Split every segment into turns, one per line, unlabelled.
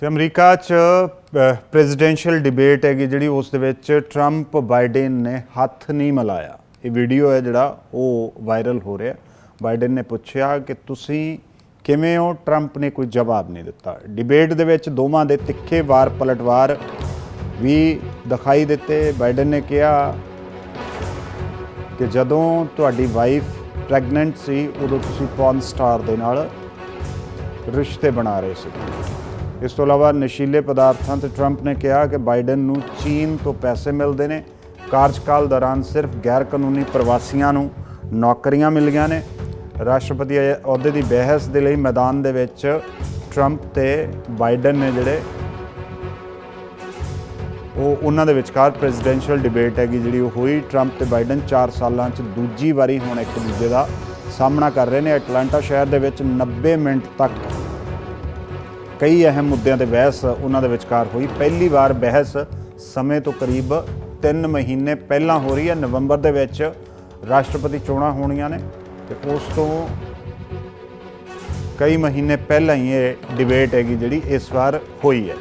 ਤੇ ਅਮਰੀਕਾ 'ਚ presidential debate ਹੈਗੀ ਜਿਹੜੀ ਉਸ ਦੇ ਵਿੱਚ ਟਰੰਪ ਬਾਈਡਨ ਨੇ ਹੱਥ ਨਹੀਂ ਮਿਲਾਇਆ। ਇਹ ਵੀਡੀਓ ਹੈ ਜਿਹੜਾ ਉਹ ਵਾਇਰਲ ਹੋ ਰਿਹਾ। ਬਾਈਡਨ ਨੇ ਪੁੱਛਿਆ ਕਿ ਤੁਸੀਂ ਕਿਵੇਂ ਹੋ? ਟਰੰਪ ਨੇ ਕੋਈ ਜਵਾਬ ਨਹੀਂ ਦਿੱਤਾ। ਡਿਬੇਟ ਦੇ ਵਿੱਚ ਦੋਵਾਂ ਦੇ ਤਿੱਖੇ ਵਾਰ ਪਲਟਵਾਰ ਵੀ ਦਿਖਾਈ ਦਿੱਤੇ। ਬਾਈਡਨ ਨੇ ਕਿਹਾ ਕਿ ਜਦੋਂ ਤੁਹਾਡੀ ਵਾਈਫ ਪ੍ਰੈਗਨੈਂਟ ਸੀ, ਉਦੋਂ ਤੁਸੀਂ ਪੌਰਨ ਸਟਾਰ ਦੇ ਨਾਲ ਰਿਸ਼ਤੇ ਬਣਾ ਰਹੇ ਸੀ। ਇਸ ਤੋਂ ਇਲਾਵਾ ਨਸ਼ੀਲੇ ਪਦਾਰਥਾਂ ਤੇ ਟਰੰਪ ਨੇ ਕਿਹਾ ਕਿ ਬਾਈਡਨ ਨੂੰ ਚੀਨ ਤੋਂ ਪੈਸੇ ਮਿਲਦੇ ਨੇ। ਕਾਰਜਕਾਲ ਦੌਰਾਨ ਸਿਰਫ ਗੈਰ ਕਾਨੂੰਨੀ ਪ੍ਰਵਾਸੀਆਂ ਨੂੰ ਨੌਕਰੀਆਂ ਮਿਲੀਆਂ ਨੇ। ਰਾਸ਼ਟਰਪਤੀ ਅਹੁਦੇ ਦੀ ਬਹਿਸ ਦੇ ਲਈ ਮੈਦਾਨ ਦੇ ਵਿੱਚ ਟਰੰਪ ਤੇ ਬਾਈਡਨ ਨੇ ਜਿਹੜੇ ਉਹ ਉਹਨਾਂ ਦੇ ਵਿਚਕਾਰ ਪ੍ਰੈਜ਼ੀਡੈਂਸ਼ੀਅਲ ਡਿਬੇਟ ਹੈਗੀ, ਜਿਹੜੀ ਉਹ ਹੋਈ। ਟਰੰਪ ਤੇ ਬਾਈਡਨ 4 ਸਾਲਾਂ 'ਚ ਦੂਜੀ ਵਾਰੀ ਹੁਣ ਇੱਕ ਦੂਜੇ ਦਾ ਸਾਹਮਣਾ ਕਰ ਰਹੇ ਨੇ। ਐਟਲਾਂਟਾ ਸ਼ਹਿਰ ਦੇ ਵਿੱਚ 90 ਮਿੰਟ ਤੱਕ ਕਈ ਅਹਿਮ ਮੁੱਦਿਆਂ ਤੇ ਬਹਿਸ ਉਹਨਾਂ ਦੇ ਵਿਚਕਾਰ ਹੋਈ। ਪਹਿਲੀ ਵਾਰ ਬਹਿਸ ਸਮੇਂ ਤੋਂ ਕਰੀਬ 3 ਮਹੀਨੇ ਪਹਿਲਾਂ ਹੋ ਰਹੀ ਹੈ। ਨਵੰਬਰ ਦੇ ਵਿੱਚ ਰਾਸ਼ਟਰਪਤੀ ਚੋਣਾਂ ਹੋਣੀਆਂ ਨੇ ਤੇ ਉਸ ਤੋਂ ਕਈ ਮਹੀਨੇ ਪਹਿਲਾਂ ਹੀ ਇਹ ਡਿਬੇਟ ਹੈਗੀ ਜਿਹੜੀ ਇਸ ਵਾਰ ਹੋਈ ਹੈ।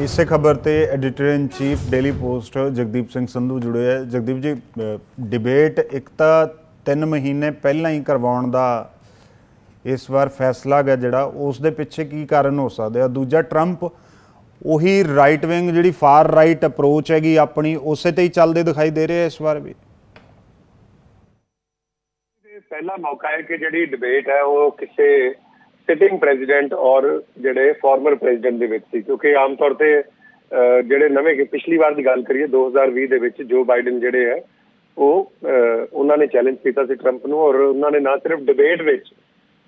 ਇਸੇ ਖਬਰ ਤੇ editor in chief daily post Jagdeep Singh Sandhu ਜੁੜੇ ਹੈ। ਜਗਦੀਪ ਜੀ ਡਿਬੇਟ ਇੱਕ ਤਾਂ 3 ਮਹੀਨੇ ਪਹਿਲਾਂ ਹੀ ਕਰਵਾਉਣ ਦਾ ਇਸ ਵਾਰ ਫੈਸਲਾ ਗਿਆ ਜਿਹੜਾ, ਉਸ ਦੇ ਪਿੱਛੇ ਕੀ ਕਾਰਨ ਹੋ ਸਕਦੇ ਆ? ਦੂਜਾ, ਟਰੰਪ ਉਹੀ ਰਾਈਟ ਵਿੰਗ ਜਿਹੜੀ ਫਾਰ ਰਾਈਟ ਅਪਰੋਚ ਹੈਗੀ ਆਪਣੀ, ਉਸੇ ਤੇ ਹੀ ਚੱਲਦੇ ਦਿਖਾਈ ਦੇ ਰਹੇ ਇਸ ਵਾਰ ਵੀ?
ਪਹਿਲਾ ਮੌਕਾ ਹੈ ਕਿ ਜਿਹੜੀ ਡਿਬੇਟ ਹੈ ਉਹ ਕਿਸੇ ਸਿਟਿੰਗ ਪ੍ਰੈਜ਼ੀਡੈਂਟ ਔਰ ਜਿਹੜੇ ਫਾਰਮਰ ਪ੍ਰੈਜ਼ੀਡੈਂਟ ਦੇ ਵਿੱਚ ਸੀ ਕਿਉਂਕਿ ਆਮ ਤੌਰ ਤੇ ਅਹ, ਜਿਹੜੇ ਨਵੇਂ ਕਿ ਪਿਛਲੀ ਵਾਰ ਦੀ ਗੱਲ ਕਰੀਏ 2020 ਦੇ ਵਿੱਚ ਜੋ ਬਾਈਡਨ ਜਿਹੜੇ ਹੈ ਉਹ ਅਹ, ਉਹਨਾਂ ਨੇ ਚੈਲੰਜ ਕੀਤਾ ਸੀ ਟਰੰਪ ਨੂੰ ਔਰ ਉਹਨਾਂ ਨੇ ਨਾ ਸਿਰਫ ਡਿਬੇਟ ਵਿੱਚ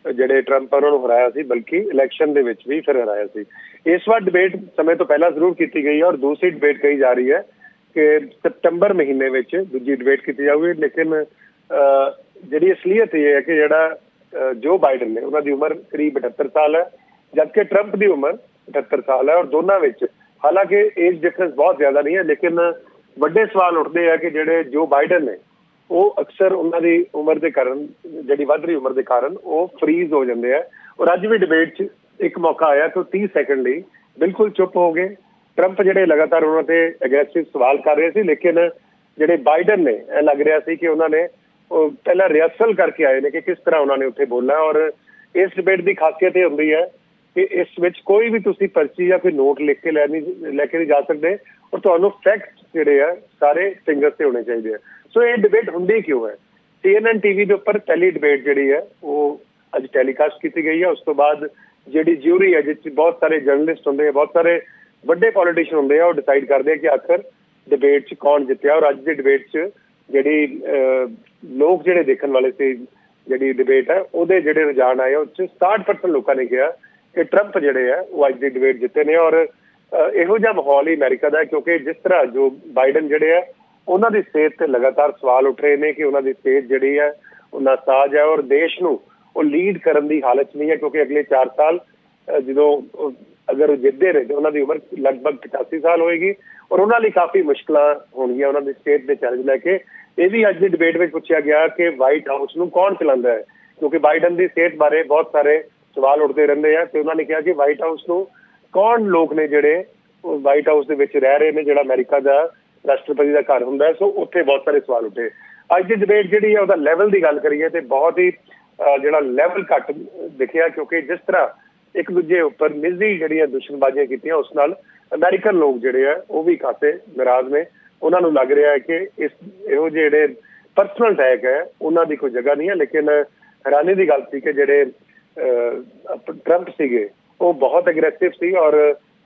ਜਿਹੜੇ ਟਰੰਪ ਉਹਨਾਂ ਨੂੰ ਹਰਾਇਆ ਸੀ ਬਲਕਿ ਇਲੈਕਸ਼ਨ ਦੇ ਵਿੱਚ ਵੀ ਫਿਰ ਹਰਾਇਆ ਸੀ। ਇਸ ਵਾਰ ਡਿਬੇਟ ਸਮੇਂ ਤੋਂ ਪਹਿਲਾਂ ਜ਼ਰੂਰ ਕੀਤੀ ਗਈ ਔਰ ਦੂਸਰੀ ਡਿਬੇਟ ਕਹੀ ਜਾ ਰਹੀ ਹੈ ਕਿ ਸਤੰਬਰ ਮਹੀਨੇ ਵਿੱਚ ਦੂਜੀ ਡਿਬੇਟ ਕੀਤੀ ਜਾਊਗੀ ਲੇਕਿਨ ਅਹ, ਜਿਹੜੀ ਅਸਲੀਅਤ ਇਹ ਹੈ ਕਿ ਜਿਹੜਾ ਜੋ ਬਾਈਡਨ ਨੇ, ਉਹਨਾਂ ਦੀ ਉਮਰ ਕਰੀਬ 78 ਸਾਲ ਹੈ, ਜਦਕਿ ਟਰੰਪ ਦੀ ਉਮਰ 78 ਸਾਲ ਹੈ ਔਰ ਦੋਨਾਂ ਵਿੱਚ, ਹਾਲਾਂਕਿ ਏਜ ਡਿਫਰੈਂਸ ਬਹੁਤ ਜ਼ਿਆਦਾ ਨਹੀਂ ਹੈ, ਲੇਕਿਨ ਵੱਡੇ ਸਵਾਲ ਉੱਠਦੇ ਆ ਕਿ ਜਿਹੜੇ ਜੋ ਬਾਈਡਨ ਨੇ, ਉਹ ਅਕਸਰ ਉਹਨਾਂ ਦੀ ਉਮਰ ਦੇ ਕਾਰਨ, ਜਿਹੜੀ ਵੱਧ ਰਹੀ ਉਮਰ ਦੇ ਕਾਰਨ, ਉਹ ਫਰੀਜ਼ ਹੋ ਜਾਂਦੇ ਆ। ਔਰ ਅੱਜ ਵੀ ਡਿਬੇਟ 'ਚ ਇੱਕ ਮੌਕਾ ਆਇਆ ਕਿ ਉਹ 30 ਸੈਕਿੰਡ ਲਈ ਬਿਲਕੁਲ ਚੁੱਪ ਹੋ ਗਏ। ਟਰੰਪ ਜਿਹੜੇ ਲਗਾਤਾਰ ਉਹਨਾਂ ਤੇ ਐਗਰੈਸਿਵ ਸਵਾਲ ਕਰ ਰਹੇ ਸੀ, ਲੇਕਿਨ ਜਿਹੜੇ ਬਾਈਡਨ ਨੇ, ਇਹ ਲੱਗ ਰਿਹਾ ਸੀ ਕਿ ਉਹਨਾਂ ਨੇ ਪਹਿਲਾਂ ਰਿਹਰਸਲ ਕਰਕੇ ਆਏ ਨੇ ਕਿ ਕਿਸ ਤਰ੍ਹਾਂ ਉਹਨਾਂ ਨੇ ਉੱਥੇ ਬੋਲਣਾ ਔਰ ਇਸ ਡਿਬੇਟ ਦੀ ਖਾਸੀਅਤ ਇਹ ਹੁੰਦੀ ਹੈ ਕਿ ਇਸ ਵਿੱਚ ਕੋਈ ਵੀ ਤੁਸੀਂ ਪਰਚੀ ਜਾਂ ਕੋਈ ਨੋਟ ਲਿਖ ਕੇ ਲੈ ਨਹੀਂ ਲੈ ਕੇ ਨਹੀਂ ਜਾ ਸਕਦੇ ਔਰ ਤੁਹਾਨੂੰ ਫੈਕਟ ਜਿਹੜੇ ਆ ਸਾਰੇ ਫਿੰਗਰਸ ਤੇ ਹੋਣੇ ਚਾਹੀਦੇ ਆ। ਸੋ ਇਹ ਡਿਬੇਟ ਹੁੰਦੀ ਕਿਉਂ ਹੈ? CNN ਟੀਵੀ ਦੇ ਉੱਪਰ ਪਹਿਲੀ ਡਿਬੇਟ ਜਿਹੜੀ ਹੈ ਉਹ ਅੱਜ ਟੈਲੀਕਾਸਟ ਕੀਤੀ ਗਈ ਹੈ। ਉਸ ਤੋਂ ਬਾਅਦ ਜਿਹੜੀ ਜਿਊਰੀ ਹੈ ਜਿਸ 'ਚ ਬਹੁਤ ਸਾਰੇ ਜਰਨਲਿਸਟ ਹੁੰਦੇ ਆ ਬਹੁਤ ਸਾਰੇ ਵੱਡੇ ਪੋਲੀਟੀਸ਼ੀਅਨ ਹੁੰਦੇ ਆ ਉਹ ਡਿਸਾਈਡ ਕਰਦੇ ਆ ਕਿ ਆਖਰ ਡਿਬੇਟ 'ਚ ਕੌਣ ਜਿੱਤਿਆ ਔਰ ਅੱਜ ਦੀ ਡਿਬੇਟ 'ਚ ਜਿਹੜੀ ਅਹ, ਲੋਕ ਜਿਹੜੇ ਦੇਖਣ ਵਾਲੇ ਸੀ, ਜਿਹੜੀ ਡਿਬੇਟ ਹੈ, ਉਹਦੇ ਜਿਹੜੇ ਰੁਝਾਨ ਆਏ ਉਹ 'ਚ 60% ਲੋਕਾਂ ਨੇ ਕਿਹਾ ਕਿ ਟਰੰਪ ਜਿਹੜੇ ਆ, ਉਹ ਅੱਜ ਦੀ ਡਿਬੇਟ ਜਿੱਤੇ ਨੇ ਔਰ ਇਹੋ ਜਿਹਾ ਮਾਹੌਲ ਹੀ ਅਮਰੀਕਾ ਦਾ ਕਿਉਂਕਿ ਜਿਸ ਤਰ੍ਹਾਂ ਜੋ ਬਾਈਡਨ ਜਿਹੜੇ ਆ, ਉਹਨਾਂ ਦੀ ਸਿਹਤ ਤੇ ਲਗਾਤਾਰ ਸਵਾਲ ਉੱਠ ਰਹੇ ਨੇ ਕਿ ਉਹਨਾਂ ਦੀ ਸਿਹਤ ਜਿਹੜੀ ਹੈ ਉਹ ਨਾਸਾਜ ਹੈ ਔਰ ਦੇਸ਼ ਨੂੰ ਉਹ ਲੀਡ ਕਰਨ ਦੀ ਹਾਲਤ ਨਹੀਂ ਹੈ ਕਿਉਂਕਿ ਅਗਲੇ 4 ਸਾਲ ਜਦੋਂ ਅਗਰ ਉਹ ਜਿੱਤਦੇ ਰਹੇ ਤੇ ਉਹਨਾਂ ਦੀ ਉਮਰ ਲਗਭਗ 85 ਸਾਲ ਹੋਏਗੀ ਔਰ ਉਹਨਾਂ ਲਈ ਕਾਫੀ ਮੁਸ਼ਕਲਾਂ ਹੋਣਗੀਆਂ, ਉਹਨਾਂ ਦੀ ਸਿਹਤ ਦੇ ਚੈਲੰਜ ਲੈ ਕੇ ਇਹ ਵੀ ਅੱਜ ਦੀ ਡਿਬੇਟ ਵਿੱਚ ਪੁੱਛਿਆ ਗਿਆ ਕਿ ਵਾਈਟ ਹਾਊਸ ਨੂੰ ਕੌਣ ਚਲਾਉਂਦਾ ਹੈ? ਕਿਉਂਕਿ ਬਾਈਡਨ ਦੀ ਸਿਹਤ ਬਾਰੇ ਬਹੁਤ ਸਾਰੇ ਸਵਾਲ ਉੱਠਦੇ ਰਹਿੰਦੇ ਆ ਤੇ ਉਹਨਾਂ ਨੇ ਕਿਹਾ ਕਿ ਵਾਈਟ ਹਾਊਸ ਨੂੰ ਕੌਣ ਲੋਕ ਨੇ ਜਿਹੜੇ ਵਾਈਟ ਹਾਊਸ ਦੇ ਵਿੱਚ ਰਹਿ ਰਹੇ ਨੇ, ਜਿਹੜਾ ਅਮਰੀਕਾ ਦਾ ਰਾਸ਼ਟਰਪਤੀ ਦਾ ਘਰ ਹੁੰਦਾ ਹੈ? ਸੋ ਉੱਥੇ ਬਹੁਤ ਸਾਰੇ ਸਵਾਲ ਉੱਠੇ। ਅੱਜ ਦੀ ਡਿਬੇਟ ਜਿਹੜੀ ਹੈ ਉਹਦਾ ਲੈਵਲ ਦੀ ਗੱਲ ਕਰੀਏ ਤੇ ਬਹੁਤ ਹੀ ਜਿਹੜਾ ਲੈਵਲ ਘੱਟ ਦਿਖਿਆ ਕਿਉਂਕਿ ਜਿਸ ਤਰ੍ਹਾਂ ਇੱਕ ਦੂਜੇ ਉੱਪਰ ਨਿੱਜੀ ਜਿਹੜੀਆਂ ਦੁਸ਼ਮਣਬਾਜ਼ੀਆਂ ਕੀਤੀਆਂ, ਉਸ ਨਾਲ ਅਮਰੀਕਨ ਲੋਕ ਜਿਹੜੇ ਆ, ਉਹ ਵੀ ਕਾਫੀ ਨਾਰਾਜ਼ ਨੇ। ਉਹਨਾਂ ਨੂੰ ਲੱਗ ਰਿਹਾ ਹੈ ਕਿ ਇਸ ਇਹੋ ਜਿਹੜੇ ਪਰਸਨਲ ਅਟੈਕ ਹੈ ਉਹਨਾਂ ਦੀ ਕੋਈ ਜਗ੍ਹਾ ਨਹੀਂ ਹੈ ਲੇਕਿਨ ਹੈਰਾਨੀ ਦੀ ਗੱਲ ਸੀ ਕਿ ਜਿਹੜੇ ਅਹ, ਟਰੰਪ ਸੀਗੇ ਉਹ ਬਹੁਤ ਐਗਰੈਸਿਵ ਸੀ ਔਰ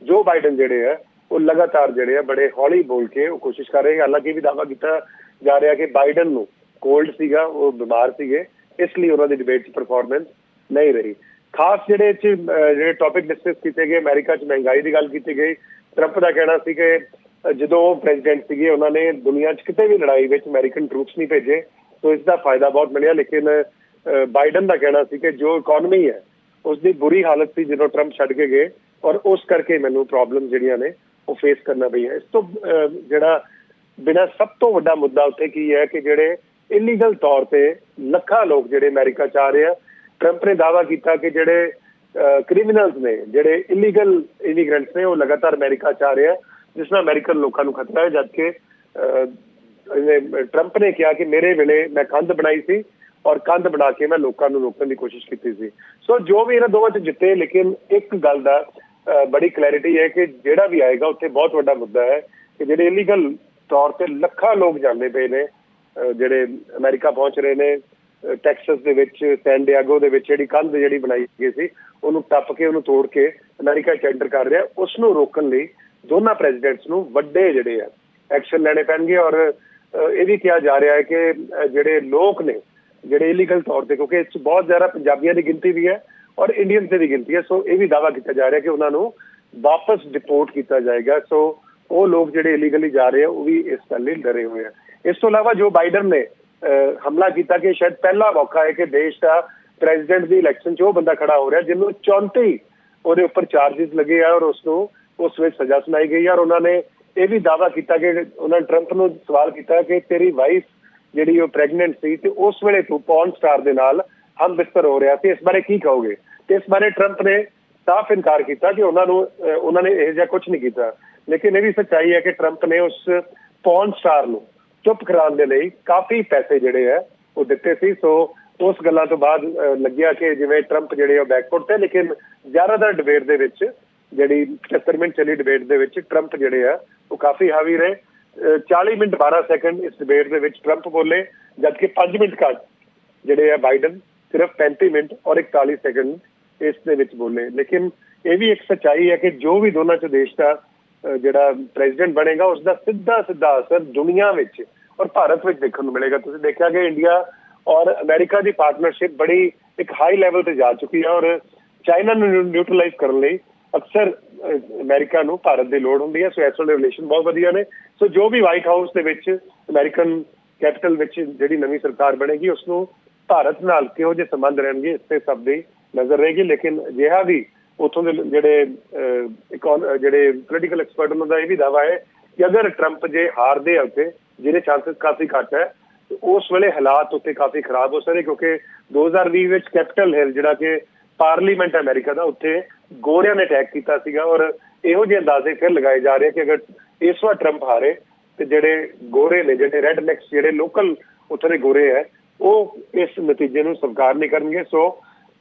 ਜੋ ਬਾਈਡਨ ਜਿਹੜੇ ਆ ਉਹ ਲਗਾਤਾਰ ਜਿਹੜੇ ਆ ਬੜੇ ਹੌਲੀ ਬੋਲ ਕੇ ਉਹ ਕੋਸ਼ਿਸ਼ ਕਰ ਰਹੇ ਹਾਲਾਂਕਿ ਵੀ ਦਾਅਵਾ ਕੀਤਾ ਜਾ ਰਿਹਾ ਕਿ ਬਾਈਡਨ ਨੂੰ ਕੋਲਡ ਸੀਗਾ ਉਹ ਬਿਮਾਰ ਸੀਗੇ ਇਸ ਲਈ ਉਹਨਾਂ ਦੀ ਡਿਬੇਟ 'ਚ ਪਰਫਾਰਮੈਂਸ ਨਹੀਂ ਰਹੀ। ਖਾਸ ਜਿਹੜੇ ਚ ਜਿਹੜੇ ਟੌਪਿਕ ਡਿਸਕਸ ਕੀਤੇ ਗਏ ਅਮਰੀਕਾ 'ਚ ਮਹਿੰਗਾਈ ਦੀ ਗੱਲ ਕੀਤੀ ਗਈ ਟਰੰਪ ਦਾ ਕਹਿਣਾ ਸੀ ਕਿ ਜਦੋਂ ਉਹ ਪ੍ਰੈਜ਼ੀਡੈਂਟ ਸੀਗੇ, ਉਹਨਾਂ ਨੇ ਦੁਨੀਆ 'ਚ ਕਿਤੇ ਵੀ ਲੜਾਈ ਵਿੱਚ ਅਮਰੀਕਨ ਟਰੂਪਸ ਨਹੀਂ ਭੇਜੇ ਸੋ ਇਸ ਦਾ ਫਾਇਦਾ ਬਹੁਤ ਮਿਲਿਆ। ਲੇਕਿਨ ਬਾਈਡਨ ਦਾ ਕਹਿਣਾ ਸੀ ਕਿ ਜੋ ਇਕਨੋਮੀ ਹੈ ਉਸ ਦੀ ਬੁਰੀ ਹਾਲਤ ਸੀ ਜਦੋਂ ਟਰੰਪ ਛੱਡ ਕੇ ਗਏ ਔਰ ਉਸ ਕਰਕੇ ਮੈਨੂੰ ਪ੍ਰੋਬਲਮ ਜਿਹੜੀਆਂ ਨੇ, ਉਹ ਫੇਸ ਕਰਨਾ ਪਈਆਂ। ਇਸ ਤੋਂ ਜਿਹੜਾ ਬਿਨਾਂ ਸਭ ਤੋਂ ਵੱਡਾ ਮੁੱਦਾ ਉੱਥੇ ਕੀ ਹੈ ਕਿ ਜਿਹੜੇ ਇਲੀਗਲ ਤੌਰ ਤੇ ਲੱਖਾਂ ਲੋਕ ਜਿਹੜੇ ਅਮਰੀਕਾ ਚ ਆ ਰਹੇ ਆ ਟਰੰਪ ਨੇ ਦਾਅਵਾ ਕੀਤਾ ਕਿ ਜਿਹੜੇ ਕ੍ਰਿਮੀਨਲਸ ਨੇ, ਜਿਹੜੇ ਇਲੀਗਲ ਇਮੀਗ੍ਰੈਂਟਸ ਨੇ, ਉਹ ਲਗਾਤਾਰ ਅਮਰੀਕਾ ਚ ਆ ਰਹੇ ਆ। ਜਿਸ ਨਾਲ ਅਮਰੀਕਨ ਲੋਕਾਂ ਨੂੰ ਖਤਰਾ ਹੈ ਜਦਕਿ ਅਹ, ਟਰੰਪ ਨੇ ਕਿਹਾ ਕਿ ਮੇਰੇ ਵੇਲੇ ਮੈਂ ਕੰਧ ਬਣਾਈ ਸੀ ਔਰ ਕੰਧ ਬਣਾ ਕੇ ਮੈਂ ਲੋਕਾਂ ਨੂੰ ਰੋਕਣ ਦੀ ਕੋਸ਼ਿਸ਼ ਕੀਤੀ ਸੀ। ਸੋ ਜੋ ਵੀ ਇਹਨਾਂ ਦੋਵਾਂ ਚ ਜਿੱਤੇ ਲੇਕਿਨ ਇੱਕ ਗੱਲ ਦਾ ਬੜੀ ਕਲੈਰਿਟੀ ਹੈ ਕਿ ਜਿਹੜਾ ਵੀ ਆਏਗਾ ਉੱਥੇ ਬਹੁਤ ਵੱਡਾ ਮੁੱਦਾ ਹੈ ਕਿ ਜਿਹੜੇ ਇਲੀਗਲ ਤੌਰ ਤੇ ਲੱਖਾਂ ਲੋਕ ਜਾਂਦੇ ਪਏ ਨੇ ਜਿਹੜੇ ਅਮਰੀਕਾ ਪਹੁੰਚ ਰਹੇ ਨੇ ਅਹ, ਟੈਕਸਸ ਦੇ ਵਿੱਚ ਸੈਨ ਡਿਆਗੋ ਦੇ ਵਿੱਚ ਜਿਹੜੀ ਕੰਧ ਜਿਹੜੀ ਬਣਾਈ ਗਈ ਸੀ ਉਹਨੂੰ ਟੱਪ ਕੇ ਉਹਨੂੰ ਤੋੜ ਕੇ ਅਮਰੀਕਾ ਚ ਐਂਟਰ ਕਰ ਰਿਹਾ। ਉਸ ਨੂੰ ਰੋਕਣ ਲਈ ਦੋਨਾਂ ਪ੍ਰੈਜ਼ੀਡੈਂਟਸ ਨੂੰ ਵੱਡੇ ਜਿਹੜੇ ਆ ਐਕਸ਼ਨ ਲੈਣੇ ਪੈਣਗੇ ਔਰ ਇਹ ਵੀ ਕਿਹਾ ਜਾ ਰਿਹਾ ਹੈ ਕਿ ਜਿਹੜੇ ਲੋਕ ਨੇ ਜਿਹੜੇ ਇਲੀਗਲ ਤੌਰ ਤੇ ਕਿਉਂਕਿ ਇਸ 'ਚ ਬਹੁਤ ਜ਼ਿਆਦਾ ਪੰਜਾਬੀਆਂ ਦੀ ਗਿਣਤੀ ਵੀ ਹੈ ਔਰ ਇੰਡੀਅਨਸ ਦੀ ਗਿਣਤੀ ਹੈ ਸੋ ਇਹ ਵੀ ਦਾਵਾ ਕੀਤਾ ਜਾ ਰਿਹਾ ਕਿ ਉਹਨਾਂ ਨੂੰ ਵਾਪਸ ਡਿਪੋਰਟ ਕੀਤਾ ਜਾਏਗਾ। ਸੋ ਉਹ ਲੋਕ ਜਿਹੜੇ ਇਲੀਗਲੀ ਜਾ ਰਹੇ ਆ ਉਹ ਵੀ ਇਸ ਗੱਲ ਲਈ ਡਰੇ ਹੋਏ ਆ। ਇਸ ਤੋਂ ਇਲਾਵਾ ਜੋ ਬਾਈਡਨ ਨੇ ਅਹ, ਹਮਲਾ ਕੀਤਾ ਕਿ ਸ਼ਾਇਦ ਪਹਿਲਾ ਮੌਕਾ ਹੈ ਕਿ ਦੇਸ਼ ਦਾ ਪ੍ਰੈਜ਼ੀਡੈਂਟ ਦੀ ਇਲੈਕਸ਼ਨ 'ਚ ਉਹ ਬੰਦਾ ਖੜਾ ਹੋ ਰਿਹਾ ਜਿਹਨੂੰ 34 ਉਹਦੇ ਉੱਪਰ ਚਾਰजेस ਲੱਗੇ ਆ ਔਰ ਉਸ ਨੂੰ ਉਸ ਵਿੱਚ ਸਜ਼ਾ ਸੁਣਾਈ ਗਈ ਔਰ ਉਹਨਾਂ ਨੇ ਇਹ ਵੀ ਦਾਵਾ ਕੀਤਾ ਕਿ ਉਹਨਾਂ ਨੇ ਟਰੰਪ ਨੂੰ ਸਵਾਲ ਕੀਤਾ ਕਿ ਤੇਰੀ ਵਾਈਫ ਜਿਹੜੀ ਉਹ ਪ੍ਰੈਗਨੈਂਟ ਸੀ ਤੇ ਉਸ ਵੇਲੇ ਤੂੰ ਪੌਨ ਸਟਾਰ ਦੇ ਨਾਲ ਹਮ ਬਿਸਤਰ ਹੋ ਰਿਹਾ ਸੀ, ਇਸ ਬਾਰੇ ਕੀ ਕਹੋਗੇ? ਤੇ ਇਸ ਬਾਰੇ ਟਰੰਪ ਨੇ ਸਾਫ਼ ਇਨਕਾਰ ਕੀਤਾ ਕਿ ਉਹਨਾਂ ਨੂੰ ਉਹਨਾਂ ਨੇ ਇਹ ਜਿਹਾ ਕੁਝ ਨਹੀਂ ਕੀਤਾ। ਲੇਕਿਨ ਇਹ ਵੀ ਸੱਚਾਈ ਹੈ ਕਿ ਟਰੰਪ ਨੇ ਉਸ ਪੌਨ ਸਟਾਰ ਨੂੰ ਚੁੱਪ ਕਰਾਉਣ ਦੇ ਲਈ ਕਾਫੀ ਪੈਸੇ ਜਿਹੜੇ ਹੈ, ਉਹ ਦਿੱਤੇ ਸੀ। ਸੋ ਉਸ ਗੱਲਾਂ ਤੋਂ ਬਾਅਦ ਲੱਗਿਆ ਕਿ ਜਿਵੇਂ ਟਰੰਪ ਜਿਹੜੇ ਉਹ ਬੈਕਫੁੱਟ ਤੇ, ਲੇਕਿਨ ਜ਼ਿਆਦਾਤਰ ਡਿਬੇਟ ਦੇ ਵਿੱਚ ਜਿਹੜੀ 75 ਮਿੰਟ ਚੱਲੀ ਡਿਬੇਟ ਦੇ ਵਿੱਚ ਟਰੰਪ ਜਿਹੜੇ ਆ, ਉਹ ਕਾਫੀ ਹਾਵੀ ਰਹੇ। ਅਹ 40 ਮਿੰਟ 12 ਸੈਕਿੰਡ ਇਸ ਡਿਬੇਟ ਦੇ ਵਿੱਚ ਟਰੰਪ ਬੋਲੇ, ਜਦਕਿ 5 ਮਿੰਟ ਘੱਟ ਜਿਹੜੇ ਆ ਬਾਈਡਨ ਸਿਰਫ 35 ਮਿੰਟ ਔਰ 41 ਸੈਕਿੰਡ ਇਸ ਦੇ ਵਿੱਚ ਬੋਲੇ। ਲੇਕਿਨ ਇਹ ਵੀ ਇੱਕ ਸੱਚਾਈ ਹੈ ਕਿ ਜੋ ਵੀ ਦੋਨਾਂ ਚ ਦੇਸ਼ ਦਾ ਜਿਹੜਾ ਪ੍ਰੈਜ਼ੀਡੈਂਟ ਬਣੇਗਾ ਉਸ ਦਾ ਸਿੱਧਾ ਸਿੱਧਾ ਅਸਰ ਦੁਨੀਆ ਵਿੱਚ ਔਰ ਭਾਰਤ ਵਿੱਚ ਦੇਖਣ ਨੂੰ ਮਿਲੇਗਾ। ਤੁਸੀਂ ਦੇਖਿਆ ਕਿ ਇੰਡੀਆ ਔਰ ਅਮਰੀਕਾ ਦੀ ਪਾਰਟਨਰਸ਼ਿਪ ਬੜੀ ਇੱਕ ਹਾਈ ਲੈਵਲ ਤੇ ਜਾ ਚੁੱਕੀ ਹੈ ਔਰ ਚਾਈਨਾ ਨੂੰ ਨਿਊਟਰਲਾਈਜ਼ ਕਰਨ ਲਈ ਅਕਸਰ ਅਹ, ਅਮਰੀਕਾ ਨੂੰ ਭਾਰਤ ਦੀ ਲੋੜ ਹੁੰਦੀ ਹੈ ਸੋ ਇਸ ਵੇਲੇ ਰਿਲੇਸ਼ਨ ਬਹੁਤ ਵਧੀਆ ਨੇ। ਸੋ ਜੋ ਵੀ ਵਾਈਟ ਹਾਊਸ ਦੇ ਵਿੱਚ ਅਮਰੀਕਨ ਕੈਪੀਟਲ ਵਿੱਚ ਜਿਹੜੀ ਨਵੀਂ ਸਰਕਾਰ ਬਣੇਗੀ ਉਸ ਨੂੰ ਭਾਰਤ ਨਾਲ ਕਿਹੋ ਜਿਹੇ ਸੰਬੰਧ ਰਹਿਣਗੇ ਇਸ ਤੇ ਸਭ ਦੀ ਨਜ਼ਰ ਰਹੇਗੀ। ਲੇਕਿਨ ਜਿਹਾ ਵੀ ਉਥੋਂ ਦੇ ਜਿਹੜੇ ਅਹ, ਜਿਹੜੇ ਪੋਲੀਟੀਕਲ ਐਕਸਪਰਟ ਉਹਨਾਂ ਦਾ ਇਹ ਵੀ ਦਾਵਾ ਹੈ ਕਿ ਅਗਰ ਟਰੰਪ ਜੇ ਹਾਰਦੇ ਆ ਉੱਤੇ ਜਿਹਦੇ ਚਾਂਸਸ ਕਾਫੀ ਘੱਟ ਹੈ ਉਸ ਵੇਲੇ ਹਾਲਾਤ ਉੱਤੇ ਕਾਫੀ ਖਰਾਬ ਹੋ ਸਕਦੇ ਕਿਉਂਕਿ 2020 ਵਿੱਚ ਕੈਪੀਟਲ ਹਿਲ ਜਿਹੜਾ ਕਿ ਪਾਰਲੀਮੈਂਟ ਅਮਰੀਕਾ ਦਾ ਉੱਥੇ ਗੋਰਿਆਂ ਨੇ ਅਟੈਕ ਕੀਤਾ ਸੀਗਾ ਔਰ ਇਹੋ ਜਿਹੇ ਅੰਦਾਜ਼ੇ ਫਿਰ ਲਗਾਏ ਜਾ ਰਹੇ ਕਿ ਅਗਰ ਇਸ ਵਾਰ ਟਰੰਪ ਹਾਰੇ ਤੇ ਜਿਹੜੇ ਗੋਰੇ ਨੇ ਜਿਹੜੇ ਰੈੱਡ ਨੈਕਸ ਜਿਹੜੇ ਲੋਕਲ ਉੱਥੇ ਦੇ ਗੋਰੇ ਹੈ ਉਹ ਇਸ ਨਤੀਜੇ ਨੂੰ ਸਵੀਕਾਰ ਨਹੀਂ ਕਰਨਗੇ। ਸੋ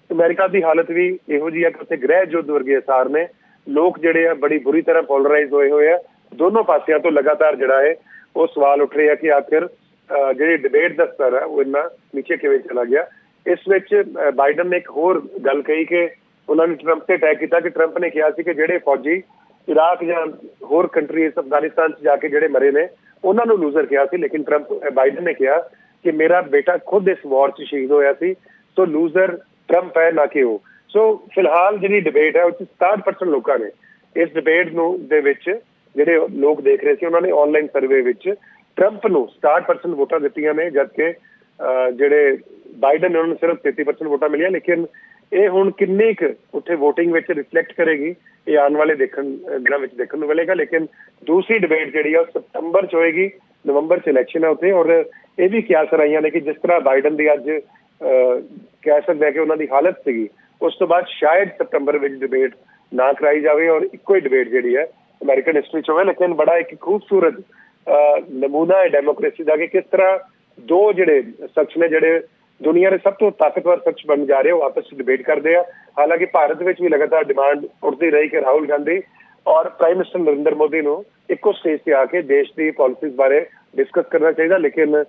ਅਮਰੀਕਾ ਦੀ ਹਾਲਤ ਵੀ ਇਹੋ ਜਿਹੀ ਹੈ ਕਿ ਉੱਥੇ ਗ੍ਰਹਿ ਯੁੱਧ ਵਰਗੇ ਅਸਾਰ ਨੇ। ਲੋਕ ਜਿਹੜੇ ਆ ਬੜੀ ਬੁਰੀ ਤਰ੍ਹਾਂ ਪੋਲਰਾਈਜ਼ ਹੋਏ ਹੋਏ ਆ। ਦੋਨੋਂ ਪਾਸਿਆਂ ਤੋਂ ਲਗਾਤਾਰ ਜਿਹੜਾ ਹੈ ਉਹ ਸਵਾਲ ਉੱਠ ਰਹੇ ਆ ਕਿ ਆਖਿਰ ਅਹ, ਜਿਹੜੀ ਡਿਬੇਟ ਦਾ ਸਤਰ ਹੈ ਉਹ ਇੰਨਾ ਨੀਚੇ ਕਿਵੇਂ ਚਲਾ ਗਿਆ? ਇਸ ਵਿੱਚ ਬਾਈਡਨ ਨੇ ਇੱਕ ਹੋਰ ਗੱਲ ਕਹੀ ਕਿ ਉਹਨਾਂ ਨੇ ਟਰੰਪ ਤੇ ਅਟੈਕ ਕੀਤਾ ਕਿ ਟਰੰਪ ਨੇ ਕਿਹਾ ਸੀ ਕਿ ਜਿਹੜੇ ਫੌਜੀ ਇਰਾਕ ਜਾਂ ਹੋਰ ਕੰਟਰੀਜ਼ ਅਫਗਾਨਿਸਤਾਨ 'ਚ ਜਾ ਕੇ ਜਿਹੜੇ ਮਰੇ ਨੇ ਉਹਨਾਂ ਨੂੰ ਲੂਜ਼ਰ ਕਿਹਾ ਸੀ ਲੇਕਿਨ ਟਰੰਪ ਬਾਈਡਨ ਨੇ ਕਿਹਾ ਕਿ ਮੇਰਾ ਬੇਟਾ ਖੁਦ ਇਸ ਵਾਰ 'ਚ ਸ਼ਹੀਦ ਹੋਇਆ ਸੀ ਸੋ ਲੂਜ਼ਰ ਟਰੰਪ ਹੈ ਨਾ ਕਿ ਉਹ। ਸੋ ਫਿਲਹਾਲ ਜਿਹੜੀ ਡਿਬੇਟ ਹੈ ਉਹ 'ਚ 67% ਲੋਕਾਂ ਨੇ ਇਸ ਡਿਬੇਟ ਨੂੰ ਦੇ ਵਿੱਚ ਜਿਹੜੇ ਲੋਕ ਦੇਖ ਰਹੇ ਸੀ ਉਹਨਾਂ ਨੇ ਆਨਲਾਈਨ ਸਰਵੇ ਵਿੱਚ ਟਰੰਪ ਨੂੰ 67% ਵੋਟਾਂ ਦਿੱਤੀਆਂ ਨੇ ਜਦਕਿ ਅਹ, ਜਿਹੜੇ ਬਾਈਡਨ ਨੇ ਉਹਨਾਂ ਨੂੰ ਸਿਰਫ 33% ਵੋਟਾਂ ਮਿਲੀਆਂ ਲੇਕਿਨ ਇਹ ਹੁਣ ਕਿੰਨੀ ਕੁ ਉੱਥੇ VOTING ਵਿੱਚ ਰਿਫਲੈਕਟ ਕਰੇਗੀ ਇਹ ਆਉਣ ਵਾਲੇ ਦੇਖਣ ਦਿਨਾਂ ਵਿੱਚ ਦੇਖਣ ਨੂੰ ਮਿਲੇਗਾ ਲੇਕਿਨ ਦੂਸਰੀ ਡਿਬੇਟ ਜਿਹੜੀ ਆ ਉਹ ਸਤੰਬਰ 'ਚ ਹੋਏਗੀ ਨਵੰਬਰ 'ਚ ਇਲੈਕਸ਼ਨ ਹੈ ਉੱਥੇ ਔਰ ਇਹ ਵੀ ਕਿਆਸ ਰਾਈਆਂ ਨੇ ਕਿ ਜਿਸ ਤਰ੍ਹਾਂ ਬਾਈਡਨ ਦੀ ਅੱਜ ਅਹ, ਕਹਿ ਸਕਦੇ ਹਾਂ ਕਿ ਉਹਨਾਂ ਦੀ ਹਾਲਤ ਸੀਗੀ ਉਸ ਤੋਂ ਬਾਅਦ ਸ਼ਾਇਦ ਸਤੰਬਰ ਵਿੱਚ ਡਿਬੇਟ ਨਾ ਕਰਾਈ ਜਾਵੇ ਔਰ ਇੱਕੋ ਹੀ ਡਿਬੇਟ ਜਿਹੜੀ ਹੈ ਅਮਰੀਕਨ ਹਿਸਟਰੀ 'ਚ ਹੋਵੇ ਲੇਕਿਨ ਬੜਾ ਇੱਕ ਖੂਬਸੂਰਤ ਅਹ, ਨਮੂਨਾ ਹੈ ਡੈਮੋਕ੍ਰੇਸੀ ਦਾ ਕਿ ਕਿਸ ਤਰ੍ਹਾਂ ਦੋ ਜਿਹੜੇ ਸ਼ਖਸ ਨੇ ਜਿਹੜੇ ਦੁਨੀਆ ਦੇ ਸਭ ਤੋਂ ਤਾਕਤਵਰ ਸੱਚ ਬਣ ਜਾ ਰਹੇ ਉਹ ਆਪਸ ਵਿੱਚ ਡਿਬੇਟ ਕਰਦੇ ਆ। ਹਾਲਾਂਕਿ ਭਾਰਤ ਵਿੱਚ ਵੀ ਲਗਾਤਾਰ ਡਿਮਾਂਡ ਉੱਠਦੀ ਰਹੀ ਕਿ ਰਾਹੁਲ ਗਾਂਧੀ ਔਰ ਪ੍ਰਾਈਮ ਮਿਨਿਸਟਰ ਨਰਿੰਦਰ ਮੋਦੀ ਨੂੰ ਇੱਕੋ ਸਟੇਜ ਤੇ ਆ ਕੇ ਦੇਸ਼ ਦੀ ਪਾਲਿਸੀਜ਼ ਬਾਰੇ ਡਿਸਕਸ ਕਰਨਾ ਚਾਹੀਦਾ, ਲੇਕਿਨ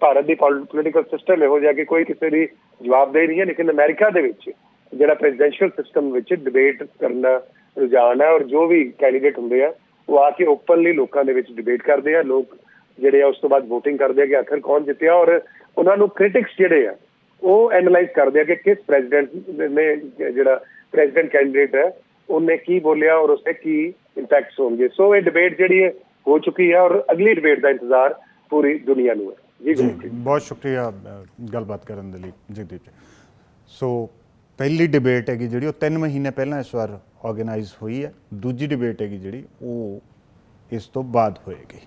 ਭਾਰਤ ਦੀ ਪੋਲੀਟੀਕਲ ਸਿਸਟਮ ਇਹੋ ਜਿਹਾ ਕਿ ਕੋਈ ਕਿਸੇ ਦੀ ਜਵਾਬਦੇਹੀ ਨਹੀਂ ਹੈ, ਲੇਕਿਨ ਅਮਰੀਕਾ ਦੇ ਵਿੱਚ ਜਿਹੜਾ ਪ੍ਰੈਜ਼ੀਡੈਂਸ਼ੀਅਲ ਸਿਸਟਮ ਵਿੱਚ ਡਿਬੇਟ ਕਰਨਾ ਰੁਝਾਨ ਹੈ ਔਰ ਜੋ ਵੀ ਕੈਂਡੀਡੇਟ ਹੁੰਦੇ ਆ, ਉਹ ਆ ਕੇ ਓਪਨਲੀ ਲੋਕਾਂ ਦੇ ਵਿੱਚ ਡਿਬੇਟ ਕਰਦੇ ਆ। ਲੋਕ ਜਿਹੜੇ ਆ ਉਸ ਤੋਂ ਬਾਅਦ VOTING ਕਰਦੇ ਆ ਕਿ ਆਖਰ ਕੌਣ ਜਿੱਤਿਆ ਔਰ ਉਹਨਾਂ ਨੂੰ ਕ੍ਰਿਟਿਕਸ ਜਿਹੜੇ ਆ ਉਹ ਐਨਲਾਈਜ਼ ਕਰਦੇ ਆ ਕਿ ਕਿਸ ਪ੍ਰੈਜ਼ੀਡੈਂਟ ਨੇ ਜਿਹੜਾ ਪ੍ਰੈਜ਼ੀਡੈਂਟ ਕੈਂਡੀਡੇਟ ਹੈ ਉਹਨੇ ਕੀ ਬੋਲਿਆ ਔਰ ਉਸਦੇ ਕੀ ਇੰਪੈਕਟਸ ਹੋਣਗੇ। ਸੋ ਇਹ ਡਿਬੇਟ ਜਿਹੜੀ ਹੈ ਹੋ ਚੁੱਕੀ ਹੈ ਔਰ ਅਗਲੀ ਡਿਬੇਟ ਦਾ ਇੰਤਜ਼ਾਰ ਪੂਰੀ ਦੁਨੀਆ ਨੂੰ ਹੈ। ਜੀ
ਬਹੁਤ ਸ਼ੁਕਰੀਆ ਗੱਲਬਾਤ ਕਰਨ ਦੇ ਲਈ ਜਗਦੀਪ ਜੀ। ਸੋ ਪਹਿਲੀ ਡਿਬੇਟ ਹੈਗੀ ਜਿਹੜੀ ਉਹ 3 ਮਹੀਨੇ ਪਹਿਲਾਂ ਇਸ ਵਾਰ ਆਰਗੇਨਾਈਜ਼ ਹੋਈ ਹੈ। ਦੂਜੀ ਡਿਬੇਟ ਹੈਗੀ ਜਿਹੜੀ ਉਹ ਇਸ ਤੋਂ ਬਾਅਦ ਹੋਏਗੀ।